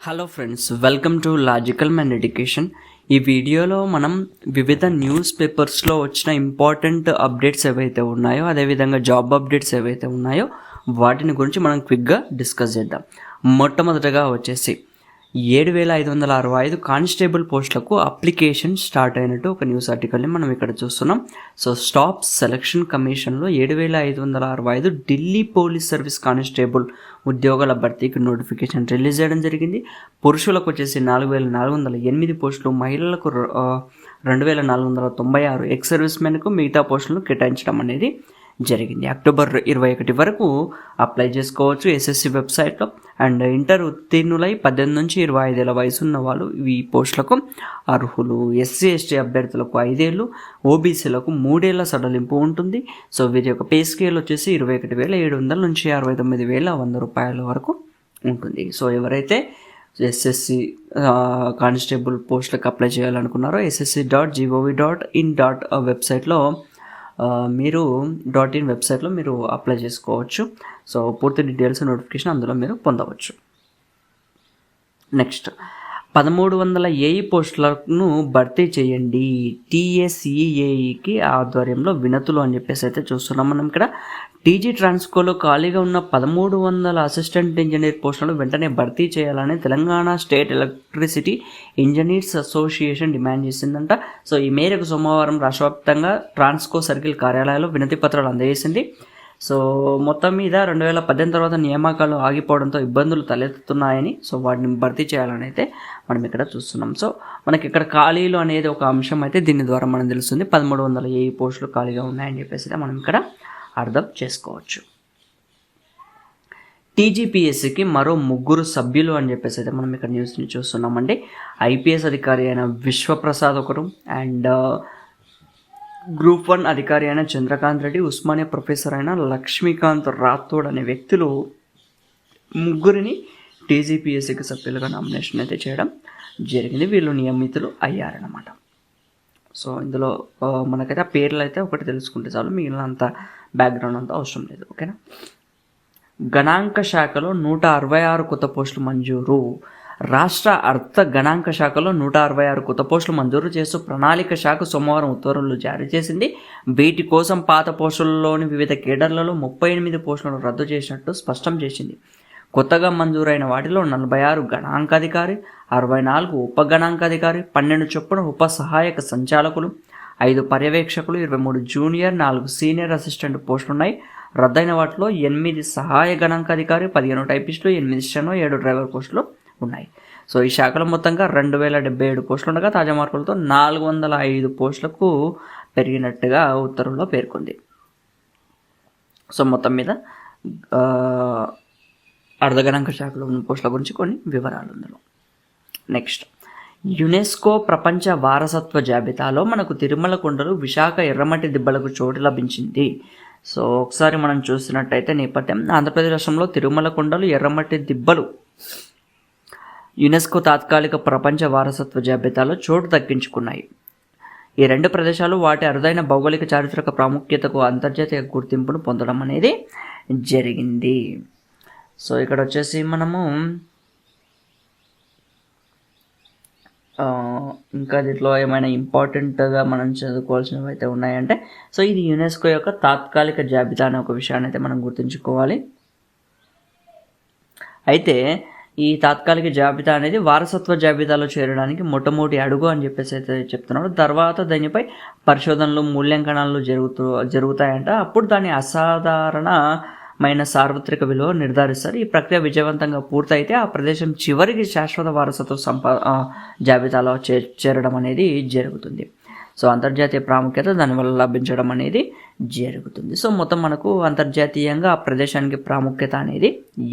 Hello friends welcome to logical man education ఈ వీడియోలో మనం వివిధ న్యూస్ పేపర్స్లో వచ్చిన ఇంపార్టెంట్ అప్డేట్స్ ఏవైతే ఉన్నాయో అదేవిధంగా జాబ్ అప్డేట్స్ ఏవైతే ఉన్నాయో వాటిని గురించి మనం క్విక్గా డిస్కస్ చేద్దాం. మొట్టమొదటగా వచ్చేసి ఏడు వేల ఐదు వందల అరవై ఐదు కానిస్టేబుల్ పోస్టులకు అప్లికేషన్ స్టార్ట్ అయినట్టు ఒక న్యూస్ ఆర్టికల్ని మనం ఇక్కడ చూస్తున్నాం. సో స్టాప్ సెలక్షన్ కమిషన్లో ఏడు వేల ఐదు వందల అరవై ఐదు ఢిల్లీ పోలీస్ సర్వీస్ కానిస్టేబుల్ ఉద్యోగాల భర్తీకి నోటిఫికేషన్ రిలీజ్ చేయడం జరిగింది. పురుషులకు వచ్చేసి నాలుగు వేల నాలుగు వందల ఎనిమిది పోస్టులు మహిళలకు రెండు వేల నాలుగు వందల తొంభై ఆరు ఎక్స్ సర్వీస్ మెన్కు మిగతా పోస్టులను కేటాయించడం అనేది జరిగింది. అక్టోబర్ ఇరవై ఒకటి వరకు అప్లై చేసుకోవచ్చు ఎస్ఎస్సి వెబ్సైట్లో. అండ్ ఇంటర్ ఉత్తీర్ణులై పద్దెనిమిది నుంచి ఇరవై ఐదేళ్ళ వయసు ఉన్న వాళ్ళు ఈ పోస్టులకు అర్హులు. ఎస్సీ ఎస్టీ అభ్యర్థులకు ఐదేళ్ళు ఓబీసీలకు మూడేళ్ళ సడలింపు ఉంటుంది. సో వీరి యొక్క పే స్కేల్ వచ్చేసి ఇరవై ఒకటి వేల ఏడు వందల నుంచి అరవై తొమ్మిది వేల వంద రూపాయల వరకు ఉంటుంది. సో ఎవరైతే ఎస్ఎస్సి కానిస్టేబుల్ పోస్టులకు apply చేయాలనుకున్నారో SSC dot GOV dot in dot వెబ్సైట్లో మీరు డాట్ ఇన్ వెబ్సైట్లో మీరు అప్లై చేసుకోవచ్చు. సో పూర్తి డీటెయిల్స్ నోటిఫికేషన్ అందులో మీరు పొందవచ్చు. నెక్స్ట్ పదమూడు వందల ఏఈ పోస్టులను భర్తీ చేయండి. టీఎస్ఈఏఈకి ఆధ్వర్యంలో వినతులు అని చెప్పేసి అయితే చూస్తున్నాం మనం ఇక్కడ. టీజీ ట్రాన్స్కోలో ఖాళీగా ఉన్న పదమూడు వందల అసిస్టెంట్ ఇంజనీర్ పోస్టులను వెంటనే భర్తీ చేయాలని Telangana state electricity engineers association demand చేసిందంట. సో ఈ మేరకు సోమవారం రాష్ట్రవ్యాప్తంగా ట్రాన్స్కో సర్కిల్ కార్యాలయాల్లో వినతి పత్రాలు అందజేసింది. సో మొత్తం మీద రెండు వేల పద్దెనిమిది తర్వాత నియామకాలు ఆగిపోవడంతో ఇబ్బందులు తలెత్తుతున్నాయని సో వాటిని భర్తీ చేయాలని అయితే మనం ఇక్కడ చూస్తున్నాం. సో మనకి ఇక్కడ ఖాళీలు అనేది ఒక అంశం అయితే దీని ద్వారా మనం తెలుస్తుంది. పదమూడు వందల ఏ పోస్టులు ఖాళీగా ఉన్నాయని చెప్పేసి మనం ఇక్కడ అర్థం చేసుకోవచ్చు. టీజీపీఎస్సీకి మరో ముగ్గురు సభ్యులు అని చెప్పేసి అయితే మనం ఇక్కడ న్యూస్ని చూస్తున్నామండి. ఐపీఎస్ అధికారి అయిన విశ్వప్రసాద్ ఒకరు అండ్ uh, గ్రూప్ వన్ అధికారి అయిన చంద్రకాంత్ రెడ్డి ఉస్మానియా ప్రొఫెసర్ అయిన లక్ష్మీకాంత్ రాథోడ్ అనే వ్యక్తులు ముగ్గురిని టీజీపీఎస్సీకి సభ్యులుగా నామినేషన్ అయితే చేయడం జరిగింది. వీళ్ళు నియమితులు అయ్యారన్నమాట. సో ఇందులో మనకైతే ఆ పేర్లు అయితే ఒకటి తెలుసుకుంటే చాలు. మిగిలిన అంత బ్యాక్గ్రౌండ్ అంతా అవసరం లేదు. ఓకేనా? గణాంక శాఖలో నూట అరవై ఆరు కొత్త పోస్టులు మంజూరు. రాష్ట్ర అర్థ గణాంక శాఖలో నూట అరవై ఆరు కొత్త పోస్టులు మంజూరు చేస్తూ ప్రణాళిక శాఖ సోమవారం ఉత్తర్వులు జారీ చేసింది. వీటి కోసం పాత పోస్టులలోని వివిధ కేడర్లలో ముప్పై ఎనిమిది పోస్టులను రద్దు చేసినట్టు స్పష్టం చేసింది. కొత్తగా మంజూరైన వాటిలో నలభై ఆరు గణాంకాధికారి అరవై నాలుగు ఉప గణాంకాధికారి పన్నెండు చొప్పున ఉప సహాయక సంచాలకులు ఐదు పర్యవేక్షకులు ఇరవై మూడు జూనియర్ నాలుగు సీనియర్ అసిస్టెంట్ పోస్టులు ఉన్నాయి రద్దయిన వాటిలో ఎనిమిది సహాయ గణాంకాధికారి పదిహేను టైపిస్టులు ఎనిమిది స్టెనో ఏడు డ్రైవర్ పోస్టులు ఉన్నాయి. సో ఈ శాఖలో మొత్తంగా రెండు వేల డెబ్బై ఏడు పోస్టులు ఉండగా తాజా మార్పులతో నాలుగు వందల ఐదు పోస్టులకు పెరిగినట్టుగా ఉత్తర్వుల్లో పేర్కొంది. సో మొత్తం మీద అర్ధగణాంక శాఖలో ఉన్న పోస్టుల గురించి కొన్ని వివరాలు ఇందులో నెక్స్ట్ యునెస్కో ప్రపంచ వారసత్వ జాబితాలో మనకు తిరుమల కొండలు విశాఖ ఎర్రమట్టి దిబ్బలకు చోటు లభించింది. సో ఒకసారి మనం చూసినట్టయితే నేపథ్యం ఆంధ్రప్రదేశ్ రాష్ట్రంలో తిరుమల కొండలు ఎర్రమట్టి దిబ్బలు యునెస్కో తాత్కాలిక ప్రపంచ వారసత్వ జాబితాలో చోటు దక్కించుకున్నాయి. ఈ రెండు ప్రదేశాలు వాటి అరుదైన భౌగోళిక చారిత్రక ప్రాముఖ్యతకు అంతర్జాతీయ గుర్తింపును పొందడం అనేది జరిగింది. సో ఇక్కడ వచ్చేసి మనము ఆ, ఇంకా దీంట్లో ఏమైనా ఇంపార్టెంట్గా మనం చదువుకోవాల్సినవి అయితే ఉన్నాయంటే సో ఇది యునెస్కో యొక్క తాత్కాలిక జాబితా అనే ఒక విషయాన్ని అయితే మనం గుర్తుంచుకోవాలి. అయితే ఈ తాత్కాలిక జాబితా అనేది వారసత్వ జాబితాలో చేరడానికి మొట్టమొదటి అడుగు అని చెప్పేసి అయితే చెప్తున్నాడు. తర్వాత దానిపై పరిశోధనలు మూల్యాంకనాలు జరుగుతూ జరుగుతాయంట. అప్పుడు దాని అసాధారణ మైనస్ సార్వత్రిక విలువ నిర్ధారిస్తారు. ఈ ప్రక్రియ విజయవంతంగా పూర్తయితే ఆ ప్రదేశం చివరికి శాశ్వత వారసత్వ సంపా జాబితాలో చే చేరడం అనేది జరుగుతుంది. సో అంతర్జాతీయ ప్రాముఖ్యత దానివల్ల లభించడం అనేది జరుగుతుంది. సో మొత్తం మనకు అంతర్జాతీయంగా ఆ ప్రదేశానికి ప్రాముఖ్యత అనేది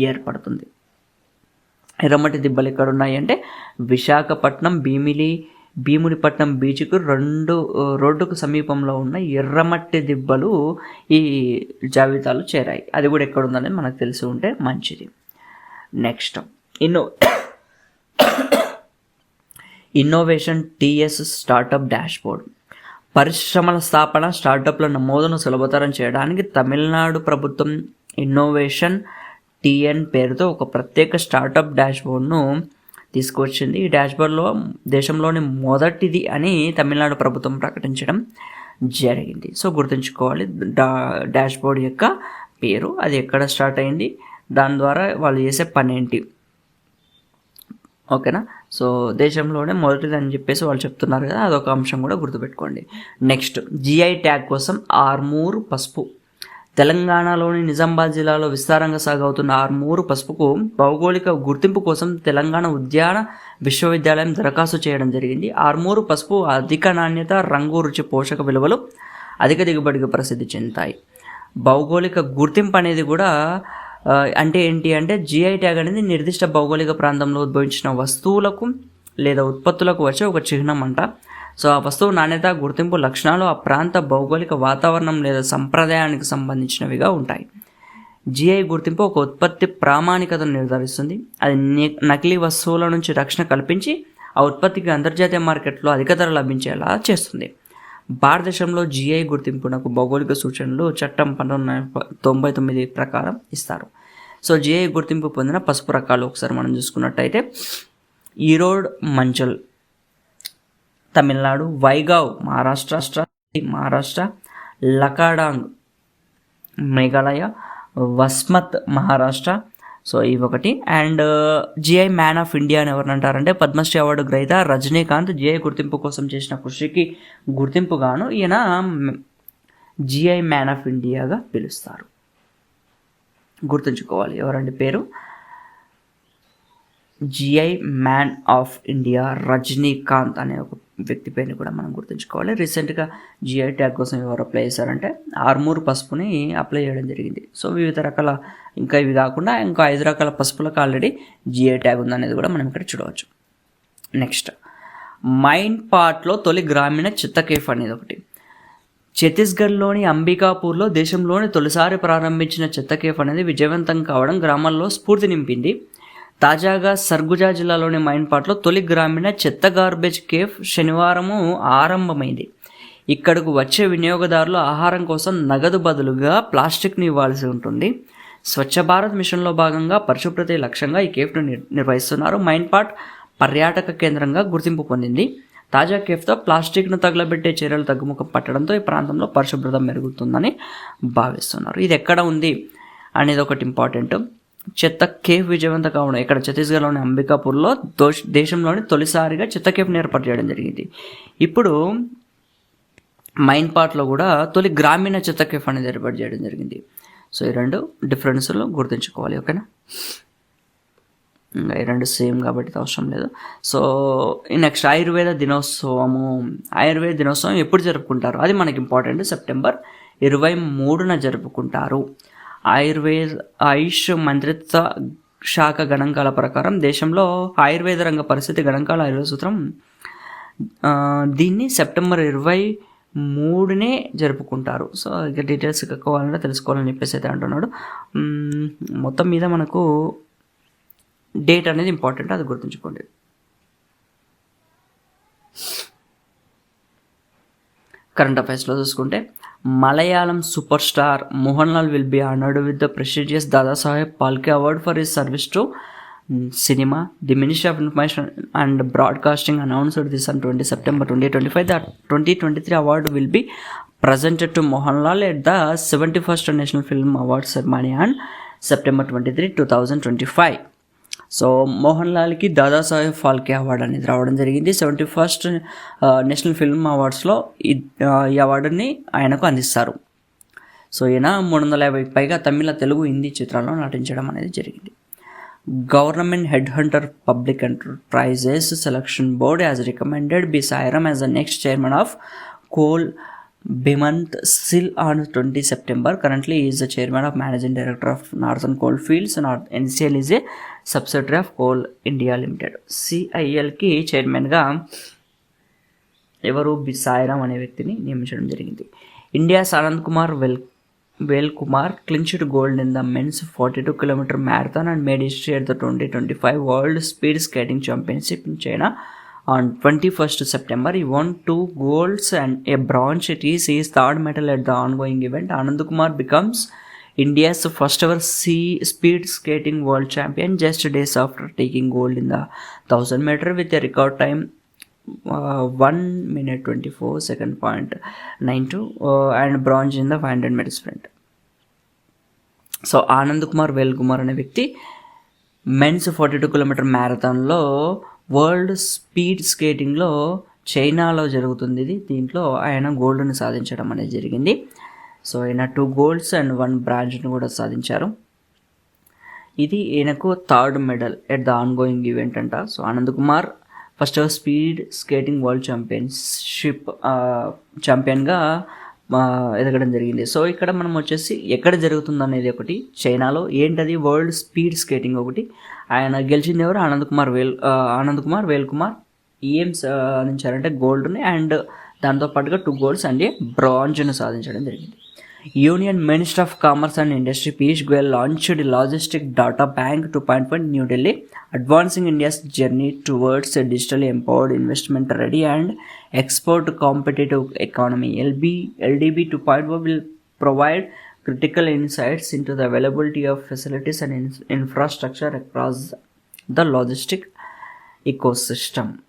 ఏర్పడుతుంది. ఎర్రమట్టి దిబ్బలు ఎక్కడ ఉన్నాయి అంటే విశాఖపట్నం భీమిలి భీమునిపట్నం బీచ్కు రెండు రోడ్డుకు సమీపంలో ఉన్న ఎర్రమట్టి దిబ్బలు ఈ జాబితాలో చేరాయి. అది కూడా ఎక్కడ ఉందనేది మనకు తెలిసి ఉంటే మంచిది. Next ఇన్నో innovation TS startup dashboard. పరిశ్రమల స్థాపన స్టార్టప్ల నమోదును సులభతరం చేయడానికి తమిళనాడు ప్రభుత్వం ఇన్నోవేషన్ టీఎన్ పేరుతో ఒక ప్రత్యేక స్టార్టప్ డాష్బోర్డ్ను తీసుకువచ్చింది ఈ డాష్బోర్డ్లో దేశంలోని మొదటిది అని తమిళనాడు ప్రభుత్వం ప్రకటించడం జరిగింది. సో గుర్తుంచుకోవాలి డా డాష్బోర్డ్ యొక్క పేరు అది ఎక్కడ స్టార్ట్ అయింది దాని ద్వారా వాళ్ళు చేసే పని ఏంటి ఓకేనా? సో దేశంలోనే మొదటిది అని చెప్పేసి వాళ్ళు చెప్తున్నారు కదా అదొక అంశం కూడా గుర్తుపెట్టుకోండి. నెక్స్ట్ జిఐ ట్యాగ్ కోసం ఆర్మూర్ పసుపు తెలంగాణలోని నిజామాబాద్ జిల్లాలో విస్తారంగా సాగవుతున్న ఆర్మూరు పసుపుకు భౌగోళిక గుర్తింపు కోసం తెలంగాణ ఉద్యాన విశ్వవిద్యాలయం దరఖాస్తు చేయడం జరిగింది. ఆర్మూరు పసుపు అధిక నాణ్యత రంగు రుచి పోషక విలువలు అధిక దిగుబడికి ప్రసిద్ధి చెందుతాయి. భౌగోళిక గుర్తింపు అనేది కూడా అంటే ఏంటి అంటే జిఐ ట్యాగ్ అనేది నిర్దిష్ట భౌగోళిక ప్రాంతంలో ఉద్భవించిన వస్తువులకు లేదా ఉత్పత్తులకు వచ్చే ఒక చిహ్నం అంట. సో ఆ వస్తువు నాణ్యత గుర్తింపు లక్షణాలు ఆ ప్రాంత భౌగోళిక వాతావరణం లేదా సంప్రదాయానికి సంబంధించినవిగా ఉంటాయి. జిఐ గుర్తింపు ఒక ఉత్పత్తి ప్రామాణికతను నిర్ధారిస్తుంది. అది నకిలీ వస్తువుల నుంచి రక్షణ కల్పించి ఆ ఉత్పత్తికి అంతర్జాతీయ మార్కెట్లో అధిక ధర లభించేలా చేస్తుంది. భారతదేశంలో జిఐ గుర్తింపునకు భౌగోళిక సూచనలు చట్టం పంతొమ్మిది తొంభై తొమ్మిది ప్రకారం ఇస్తారు. సో జిఐ గుర్తింపు పొందిన పసుపు రకాలు ఒకసారి మనం చూసుకున్నట్టయితే ఈరోడ్ మంచల్ తమిళనాడు వైగావ్ మహారాష్ట్ర మహారాష్ట్ర లకాడాంగ్ మేఘాలయ వస్మత్ మహారాష్ట్ర. సో ఇవి ఒకటి. And GI man of India అని ఎవరిని అంటారంటే పద్మశ్రీ అవార్డు గ్రహీత రజనీకాంత్. జిఐ గుర్తింపు కోసం చేసిన కృషికి గుర్తింపుగాను ఈయన జిఐ మ్యాన్ ఆఫ్ ఇండియాగా పిలుస్తారు. గుర్తుంచుకోవాలి ఎవరండి పేరు? GI man of India Rajinikanth అనే ఒక వ్యక్తి పేరుని కూడా మనం గుర్తుంచుకోవాలి. రీసెంట్గా జిఐ ట్యాగ్ కోసం ఎవరు అప్లై చేశారంటే ఆర్మూర్ పసుపుని అప్లై చేయడం జరిగింది. సో వివిధ రకాల ఇంకా ఇవి కాకుండా ఇంకా ఐదు రకాల పసుపులకు ఆల్రెడీ జిఐ ట్యాగ్ ఉందనేది కూడా మనం ఇక్కడ చూడవచ్చు. నెక్స్ట్ మైండ్ పార్ట్లో తొలి గ్రామీణ చిత్త కేఫ్ అనేది ఒకటి. ఛత్తీస్గఢ్లోని అంబికాపూర్లో దేశంలోని తొలిసారి ప్రారంభించిన చెత్త కేఫ్ అనేది విజయవంతం కావడం గ్రామాల్లో స్ఫూర్తి నింపింది. తాజాగా సర్గుజా జిల్లాలోని మైన్పాట్లో తొలి గ్రామీణ చెత్త గార్బేజ్ కేఫ్ శనివారము ఆరంభమైంది. ఇక్కడకు వచ్చే వినియోగదారులు ఆహారం కోసం నగదు బదులుగా ప్లాస్టిక్ని ఇవ్వాల్సి ఉంటుంది. స్వచ్ఛ భారత్ మిషన్లో భాగంగా పరిశుభ్రత లక్ష్యంగా ఈ కేఫ్ను నిర్వహిస్తున్నారు. మైన్పాట్ పర్యాటక కేంద్రంగా గుర్తింపు పొందింది. తాజా కేఫ్తో ప్లాస్టిక్ను తగలబెట్టే చర్యలు తగ్గుముఖం పట్టడంతో ఈ ప్రాంతంలో పరిశుభ్రత మెరుగుతుందని భావిస్తున్నారు. ఇది ఎక్కడ ఉంది అనేది ఒకటి ఇంపార్టెంట్. చెత్త కేఫ్ విజయవంతం కావడం ఇక్కడ ఛత్తీస్గఢ్లోని అంబికాపూర్లో దోష్ దేశంలోని తొలిసారిగా చెత్త కేఫ్ని ఏర్పాటు చేయడం జరిగింది. ఇప్పుడు మైన్ పార్ట్లో కూడా తొలి గ్రామీణ చెత్త కేఫ్ అనేది ఏర్పాటు చేయడం జరిగింది. సో ఈ రెండు డిఫరెన్స్లు గుర్తుంచుకోవాలి ఓకేనా? ఇంకా ఈ రెండు సేమ్ కాబట్టి అవసరం లేదు. సో ఈ నెక్స్ట్ ఆయుర్వేద దినోత్సవము. ఆయుర్వేద దినోత్సవం ఎప్పుడు జరుపుకుంటారు? అది మనకి ఇంపార్టెంట్. సెప్టెంబర్ ఇరవై మూడున జరుపుకుంటారు. ఆయుర్వేద ఆయుష్ మంత్రిత్వ శాఖ గణాంకాల ప్రకారం దేశంలో ఆయుర్వేద రంగ పరిస్థితి గణాంకాల ఆయుర్వేద సూత్రం దీన్ని సెప్టెంబర్ ఇరవై మూడునే జరుపుకుంటారు. సో ఇక డీటెయిల్స్ కావాలంటే తెలుసుకోవాలని చెప్పేసి అయితే అంటున్నాడు. మొత్తం మీద మనకు డేట్ అనేది ఇంపార్టెంట్ అది గుర్తుంచుకోండి. కరెంట్ అఫైర్స్లో చూసుకుంటే Malayalam superstar Mohanlal will be honored with the prestigious Dada Saheb Palke Award for his service to mm, cinema. The Ministry of Information and Broadcasting announced this on 20 September 2025 that 2023 award will be presented to Mohanlal at the 71st National Film Awards ceremony on September 23, 2025. So Mohan లాల్కి Dadasaheb Phalke award అనేది రావడం జరిగింది. Seventy first national film అవార్డ్స్లో ఈ ఈ అవార్డుని ఆయనకు అందిస్తారు. So ఈయన మూడు వందల యాభై పైగా తమిళ తెలుగు హిందీ చిత్రాల్లో నటించడం అనేది జరిగింది. Government head hunter Public Enterprises Selection Board as recommended B Sairam as the next chairman of Coal బిమంత్ silk on twenty September currently is the chairman of managing director of Northern Coal Fields north NCL is a subsidiary of Coal India Limited. సిఐఎల్కి చైర్మన్గా ఎవరు B Sairam అనే వ్యక్తిని నియమించడం జరిగింది. India's Anand Kumar Vel Vel Kumar clinched gold in the men's forty two kilometre marathon and made history at the twenty twenty five world speed skating championship in China on twenty first September. He won two golds and a bronze it is is third medal at the ongoing event. Anand Kumar becomes India's first ever see speed skating world champion just days after taking gold in the thousand metre with a record time one minute twenty four second point nine two and bronze in the five hundred metre sprint so Anand Kumar Vel Kumar అనే వ్యక్తి men's forty two kilometre మ్యారథాన్లో world speed స్కేటింగ్లో చైనాలో జరుగుతుంది ఇది. దీంట్లో ఆయన గోల్డ్ని సాధించడం అనేది జరిగింది. సో ఈయన టూ గోల్డ్స్ అండ్ వన్ బ్రాంజ్ని కూడా సాధించారు. ఇది ఈయనకు third medal at the ongoing event అంట. So Anand Kumar first speed skating world championship ఛాంపియన్గా ఎదగడం జరిగింది. సో ఇక్కడ మనం వచ్చేసి ఎక్కడ జరుగుతుంది అనేది ఒకటి చైనాలో ఏంటది వరల్డ్ స్పీడ్ స్కేటింగ్ ఒకటి. ఆయన గెలిచింది ఎవరు? ఆనంద్ కుమార్ వేల్ ఆనంద్ కుమార్ వేల్ కుమార్. ఏం సాధించారంటే గోల్డ్ని అండ్ దాంతోపాటుగా టూ గోల్డ్స్ అండ్ బ్రాంజ్ను సాధించడం జరిగింది. Union Minister of Commerce and Industry Piyush Goyal launched the Logistic Data Bank 2.1 New Delhi, advancing India's journey towards a digitally empowered investment ready and export competitive economy. LB, LDB 2.0 will provide critical insights into the availability of facilities and in- infrastructure across the logistic ecosystem.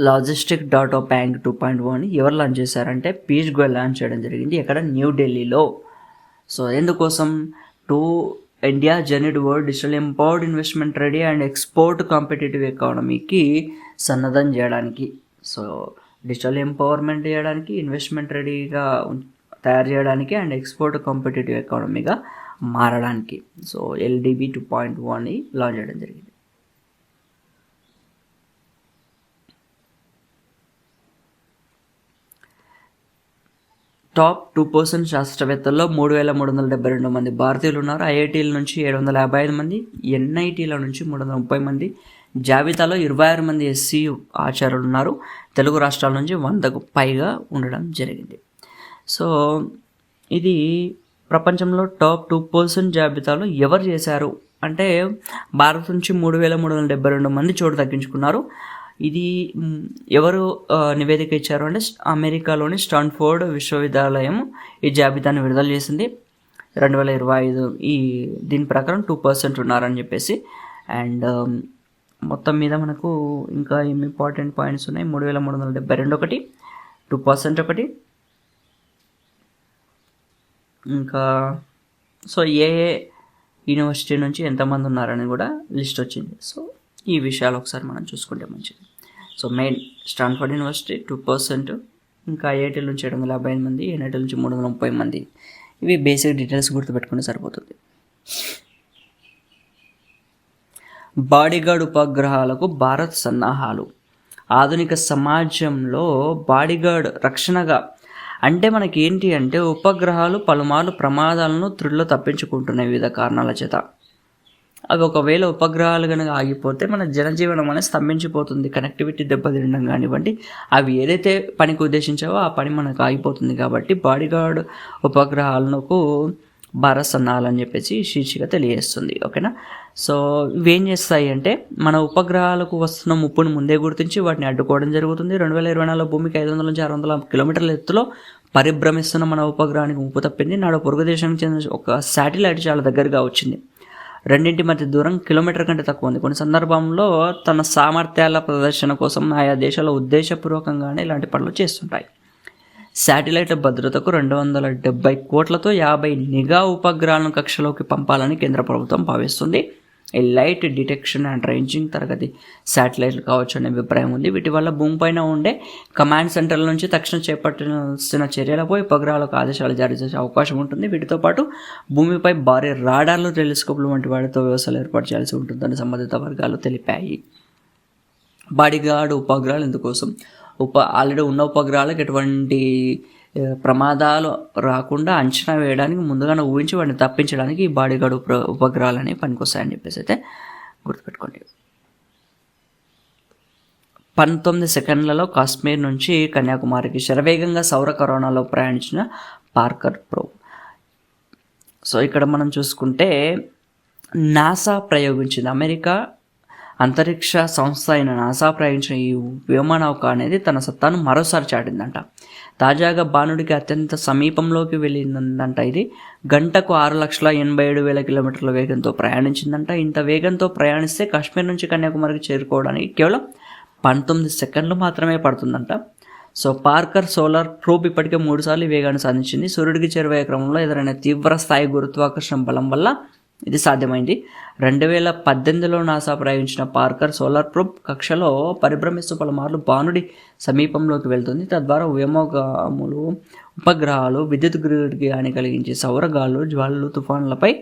Logistic data bank two point one ఎవరు launch చేశారంటే Piyush Goyal launch చేయడం జరిగింది ఎక్కడ? న్యూఢిల్లీలో so ఎందుకోసం? To India journeyed world digital empowered investment ready and export competitive ఎకానమీకి సన్నద్ధం చేయడానికి. సో డిజిటల్ ఎంపవర్మెంట్ చేయడానికి ఇన్వెస్ట్మెంట్ రెడీగా తయారు చేయడానికి అండ్ ఎక్స్పోర్ట్ కాంపిటేటివ్ ఎకానమీగా మారడానికి. So LDB two point one launch చేయడం జరిగింది. టాప్ టూ పర్సెంట్ శాస్త్రవేత్తల్లో మూడు వేల మూడు వందల డెబ్బై రెండు మంది భారతీయులు ఉన్నారు ఐఐటీల నుంచి ఏడు వందల యాభై ఐదు మంది ఎన్ఐటీల నుంచి మూడు వందల ముప్పై మంది జాబితాలో ఇరవై ఆరు మంది ఎస్సీ ఆచార్యులు ఉన్నారు తెలుగు రాష్ట్రాల నుంచి వందకు పైగా ఉండడం జరిగింది. సో ఇది ప్రపంచంలో టాప్ టూ పర్సెంట్ జాబితాలో ఎవరు చేశారు? అంటే భారత్ నుంచి మూడు వేల మూడు వందల డెబ్బై రెండు మంది చోటు తగ్గించుకున్నారు ఇది ఎవరు నివేదిక ఇచ్చారు అంటే అమెరికాలోని స్టాన్ఫోర్డ్ విశ్వవిద్యాలయం ఈ జాబితాను విడుదల చేసింది. రెండు వేల ఇరవై ఐదు ఈ దీని ప్రకారం టూ పర్సెంట్ ఉన్నారని చెప్పేసి. అండ్ మొత్తం మీద మనకు ఇంకా ఏం ఇంపార్టెంట్ పాయింట్స్ ఉన్నాయి? మూడు వేల మూడు వందల డెబ్బై రెండు ఒకటి టూ పర్సెంట్ ఒకటి. ఇంకా సో ఏ యూనివర్సిటీ నుంచి ఎంతమంది ఉన్నారని కూడా లిస్ట్ వచ్చింది. సో ఈ విషయాలు ఒకసారి మనం చూసుకుంటే మంచిది. So main Stanford University two percent ఇంకా ఐఐటీల నుంచి ఏడు వందల యాభై ఐదు మంది ఎన్ఐటీల నుంచి మూడు వందల ముప్పై మంది. ఇవి బేసిక్ డీటెయిల్స్ గుర్తుపెట్టుకుంటే సరిపోతుంది. బాడీగార్డ్ ఉపగ్రహాలకు భారత్ సన్నాహాలు. ఆధునిక సమాజంలో బాడీగార్డ్ రక్షణగా అంటే మనకి ఏంటి అంటే ఉపగ్రహాలు పలుమార్లు ప్రమాదాలను త్రుడిలో తప్పించుకుంటున్నాయి వివిధ కారణాల చేత. అవి ఒకవేళ ఉపగ్రహాలు కనుక ఆగిపోతే మన జనజీవనం అనేది స్తంభించిపోతుంది. కనెక్టివిటీ దెబ్బతినడం కానివ్వండి అవి ఏదైతే పనికి ఉద్దేశించావో ఆ పని మనకు ఆగిపోతుంది కాబట్టి బాడీగార్డ్ ఉపగ్రహాలకు భారత్ సన్నాహాలని చెప్పేసి శీర్షిక తెలియజేస్తుంది. ఓకేనా? సో ఇవేం చేస్తాయి అంటే మన ఉపగ్రహాలకు వస్తున్న ముప్పును ముందే గుర్తించి వాటిని అడ్డుకోవడం జరుగుతుంది. రెండు వేల ఇరవై నాలుగులో భూమికి ఐదు వందల నుంచి ఆరు వందల కిలోమీటర్ల ఎత్తులో పరిభ్రమిస్తున్న మన ఉపగ్రహానికి ముప్పు తప్పింది. నాడు పొరుగు దేశానికి చెందిన ఒక శాటిలైట్ చాలా దగ్గరగా వచ్చింది. రెండింటి మధ్య దూరం కిలోమీటర్ కంటే తక్కువ ఉంది. కొన్ని సందర్భంలో తన సామర్థ్యాల ప్రదర్శన కోసం ఆయా దేశాల ఉద్దేశపూర్వకంగానే ఇలాంటి పనులు చేస్తుంటాయి. శాటిలైట్ భద్రతకు రెండు వందల డెబ్బై కోట్లతో యాభై నిఘా ఉపగ్రహాలను కక్షలోకి పంపాలని కేంద్ర ప్రభుత్వం భావిస్తుంది. ఈ లైట్ డిటెక్షన్ అండ్ రేంజింగ్ తరగతి శాటిలైట్లు కావచ్చు అనే అభిప్రాయం ఉంది. వీటి వల్ల భూమిపైన ఉండే కమాండ్ సెంటర్ల నుంచి తక్షణం చేపట్టాల్సిన చర్యలపై ఉపగ్రహాలకు ఆదేశాలు జారీ చేసే అవకాశం ఉంటుంది. వీటితో పాటు భూమిపై భారీ రాడార్లు టెలిస్కోప్లు వంటి వాటితో వ్యవస్థలు ఏర్పాటు చేయాల్సి ఉంటుందని సంబంధిత వర్గాలు తెలిపాయి. బాడీగార్డ్ ఉపగ్రహాలు ఎందుకోసం? ఉప ఆల్రెడీ ఉన్న ఉపగ్రహాలకు ఎటువంటి ప్రమాదాలు రాకుండా అంచనా వేయడానికి ముందుగానే ఊహించి వాటిని తప్పించడానికి ఈ బాడీగార్డ్ ఉప ఉపగ్రహాలు అనేవి పనికొస్తాయని చెప్పేసి అయితే గుర్తుపెట్టుకోండి. పంతొమ్మిది సెకండ్లలో కాశ్మీర్ నుంచి కన్యాకుమారికి శరవేగంగా సౌర కరోనాలో ప్రయాణించిన పార్కర్ ప్రో సో ఇక్కడ మనం చూసుకుంటే నాసా ప్రయోగించింది అమెరికా అంతరిక్ష సంస్థ అయిన నాసా ప్రయాణించిన ఈ వ్యోమనౌక అనేది తన సత్తాను మరోసారి చాటిందంట. తాజాగా బాణుడికి అత్యంత సమీపంలోకి వెళ్ళిందంట ఇది. గంటకు ఆరు లక్షల ఎనభై ఏడు వేల కిలోమీటర్ల వేగంతో ప్రయాణించిందంట. ఇంత వేగంతో ప్రయాణిస్తే కాశ్మీర్ నుంచి కన్యాకుమారికి చేరుకోవడానికి కేవలం పంతొమ్మిది సెకండ్లు మాత్రమే పడుతుందంట. సో పార్కర్ సోలార్ ప్రోబ్ ఇప్పటికే మూడుసార్లు వేగాన్ని సాధించింది. సూర్యుడికి చేరువయ్యే క్రమంలో ఎదురైన తీవ్ర స్థాయి గురుత్వాకర్షణ బలం వల్ల ఇది సాధ్యమైంది. రెండు వేల పద్దెనిమిదిలో నాసా ప్రయోగించిన పార్కర్ సోలార్ ప్రోబ్ కక్షలో పరిభ్రమిస్తూ పలుమార్లు బాణుడి సమీపంలోకి వెళ్తుంది. తద్వారా వ్యోమగాములు ఉపగ్రహాలు విద్యుత్ గ్రిడ్కి హాని కలిగించే సౌరగాలు జ్వాలలు తుఫాన్లపై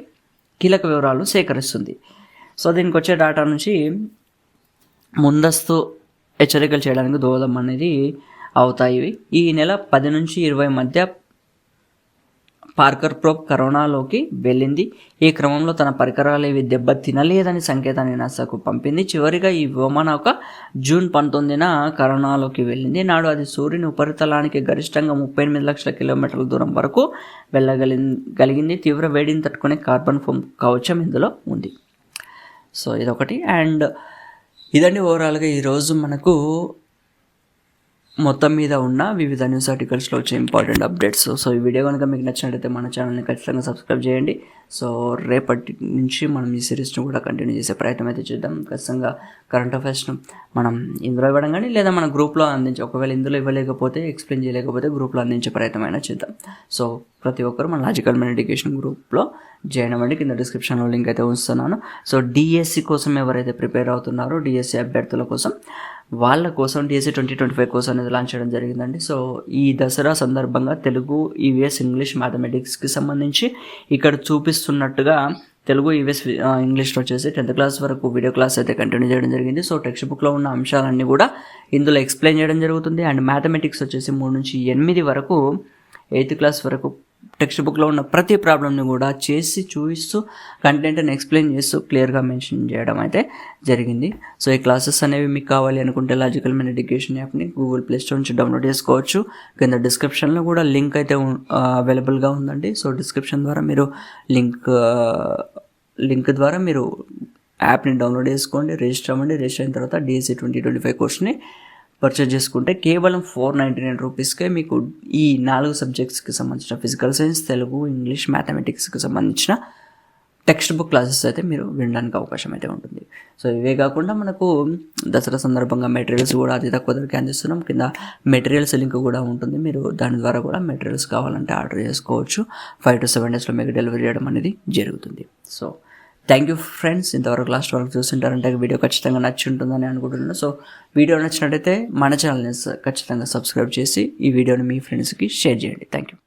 కీలక వివరాలు సేకరిస్తుంది. సో దీనికి వచ్చే డేటా నుంచి ముందస్తు హెచ్చరికలు చేయడానికి దోహదం అనేది అవుతాయి. ఈ నెల పది నుంచి ఇరవై మధ్య పార్కర్ ప్రోబ్ కరోనాలోకి వెళ్ళింది. ఈ క్రమంలో తన పరికరాలు ఇవి దెబ్బ తినలేదని సంకేతాన్ని నాసాకు పంపింది. చివరిగా ఈ విమానౌక జూన్ పంతొమ్మిదిన కరోనాలోకి వెళ్ళింది. నాడు అది సూర్యుని ఉపరితలానికి గరిష్టంగా ముప్పై ఎనిమిది లక్షల కిలోమీటర్ల దూరం వరకు వెళ్ళగలి కలిగింది తీవ్ర వేడిని తట్టుకునే కార్బన్ ఫోమ్ కవచం ఇందులో ఉంది. సో ఇదొకటి. అండ్ ఇదండి ఓవరాల్గా ఈరోజు మనకు మొత్తం మీద ఉన్న వివిధ న్యూస్ ఆర్టికల్స్లో వచ్చే ఇంపార్టెంట్ అప్డేట్స్ సో ఈ వీడియో కనుక మీకు నచ్చినట్లయితే మన ఛానల్ని ఖచ్చితంగా సబ్స్క్రైబ్ చేయండి. సో రేపటి నుంచి మనం ఈ సిరీస్ను కూడా కంటిన్యూ చేసే ప్రయత్నం అయితే చేద్దాం. ఖచ్చితంగా కరెంట్ అఫైర్స్ను మనం ఇందులో ఇవ్వడం కానీ లేదా మన గ్రూప్లో అందించి ఒకవేళ ఇందులో ఇవ్వలేకపోతే ఎక్స్ప్లెయిన్ చేయలేకపోతే గ్రూప్లో అందించే ప్రయత్నం అయినా చేద్దాం. సో ప్రతి ఒక్కరు మన లాజికల్ మెడిటేషన్ గ్రూప్లో జాయిన్ అవ్వండి. కింద డిస్క్రిప్షన్లో లింక్ అయితే ఉంచుతున్నాను. సో డిఎస్సి కోసం ఎవరైతే ప్రిపేర్ అవుతున్నారో డిఎస్సి అభ్యర్థుల కోసం వాళ్ళ కోసం డిఎస్సి ట్వంటీ ట్వంటీ ఫైవ్ కోసం అనేది లాంచ్ చేయడం జరిగిందండి. సో ఈ దసరా సందర్భంగా తెలుగు ఈవీఎస్ ఇంగ్లీష్ మ్యాథమెటిక్స్కి సంబంధించి ఇక్కడ చూపిస్తున్నట్టుగా తెలుగు ఈవీఎస్ ఇంగ్లీష్లో వచ్చేసి టెన్త్ క్లాస్ వరకు వీడియో క్లాస్ అయితే కంటిన్యూ చేయడం జరిగింది. సో టెక్స్ట్ బుక్లో ఉన్న అంశాలన్నీ కూడా ఇందులో ఎక్స్ప్లెయిన్ చేయడం జరుగుతుంది. అండ్ మ్యాథమెటిక్స్ వచ్చేసి మూడు నుంచి ఎనిమిది వరకు ఎయిత్ క్లాస్ వరకు టెక్స్ట్ బుక్లో ఉన్న ప్రతి ప్రాబ్లమ్ని కూడా చేసి చూపిస్తూ కంటెంట్ని ఎక్స్ప్లెయిన్ చేస్తూ క్లియర్గా మెన్షన్ చేయడం అయితే జరిగింది. సో ఈ క్లాసెస్ అనేవి మీకు కావాలి అనుకుంటే లాజికల్ మెన్ ఎడ్యుకేషన్ యాప్ని గూగుల్ ప్లే స్టోర్ నుంచి డౌన్లోడ్ చేసుకోవచ్చు. కింద డిస్క్రిప్షన్లో కూడా లింక్ అయితే అవైలబుల్గా ఉందండి. సో డిస్క్రిప్షన్ ద్వారా మీరు లింక్ లింక్ ద్వారా మీరు యాప్ని డౌన్లోడ్ చేసుకోండి రిజిస్టర్ అవ్వండి. రిజిస్టర్ అయిన తర్వాత డిఎస్సి ట్వంటీ ట్వంటీ ఫైవ్ కోర్స్ని పర్చేజ్ చేసుకుంటే కేవలం ఫోర్ నైంటీ నైన్ రూపీస్కే మీకు ఈ నాలుగు సబ్జెక్ట్స్కి సంబంధించిన ఫిజికల్ సైన్స్ తెలుగు ఇంగ్లీష్ మ్యాథమెటిక్స్కి సంబంధించిన టెక్స్ట్ బుక్ క్లాసెస్ అయితే మీరు వినడానికి అవకాశం అయితే ఉంటుంది. సో ఇవే కాకుండా మనకు దసరా సందర్భంగా మెటీరియల్స్ కూడా అతి తక్కువ ధరకే అందిస్తున్నాం. కింద మెటీరియల్స్ లింక్ కూడా ఉంటుంది. మీరు దాని ద్వారా కూడా మెటీరియల్స్ కావాలంటే ఆర్డర్ చేసుకోవచ్చు. ఫైవ్ టు సెవెన్ డేస్లో మీకు డెలివరీ చేయడం అనేది జరుగుతుంది. So thank you friends. ఇంతవరకు లాస్ట్ వరకు చూస్తుంటారంటే వీడియో ఖచ్చితంగా నచ్చి ఉంటుందని అనుకుంటున్నాను. సో వీడియో నచ్చినట్టయితే మన ఛానల్ని ఖచ్చితంగా సబ్స్క్రైబ్ చేసి ఈ వీడియోని మీ ఫ్రెండ్స్కి షేర్ చేయండి. Thank you